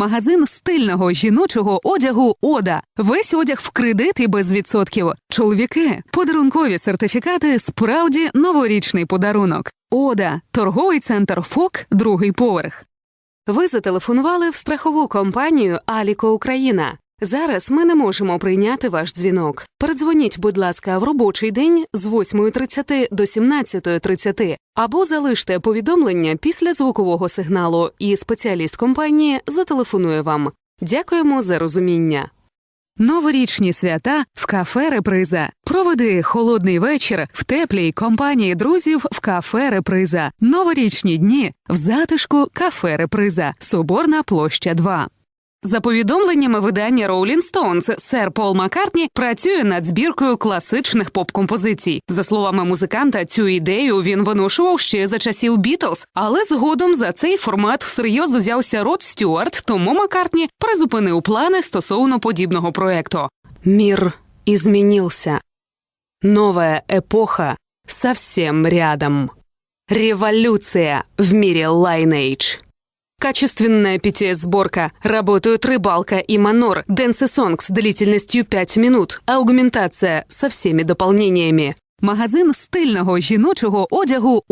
Магазин стильного жіночого одягу Ода. Весь одяг в кредит і без відсотків. Чоловіки, подарункові сертифікати, справді новорічний подарунок. Ода, торговий центр ФОК, другий поверх. Ви зателефонували в страхову компанію Аліко Україна. Зараз ми не можемо прийняти ваш дзвінок. Передзвоніть, будь ласка, в робочий день з 8.30 до 17.30 або залиште повідомлення після звукового сигналу, і спеціаліст компанії зателефонує вам. Дякуємо за розуміння. Новорічні свята в кафе Реприза. Проведи холодний вечір в теплій компанії друзів в кафе Реприза. Новорічні дні в затишку кафе Реприза. Соборна площа 2. За повідомленнями видання Rolling Stones, сер Пол Маккартні працює над збіркою класичних поп-композицій. За словами музиканта, цю ідею він виношував ще за часів Бітлз, але згодом за цей формат всерйоз узявся Род Стюарт, тому Маккартні призупинив плани стосовно подібного проекту. Мир изменился. Новая эпоха совсем рядом. Революция в мире Lineage. Качественная питье-сборка. Работают рыбалка и манор. Дэнси Сонгс длительностью 5 минут. Аугментация со всеми дополнениями. Магазин стильного жіночого одягу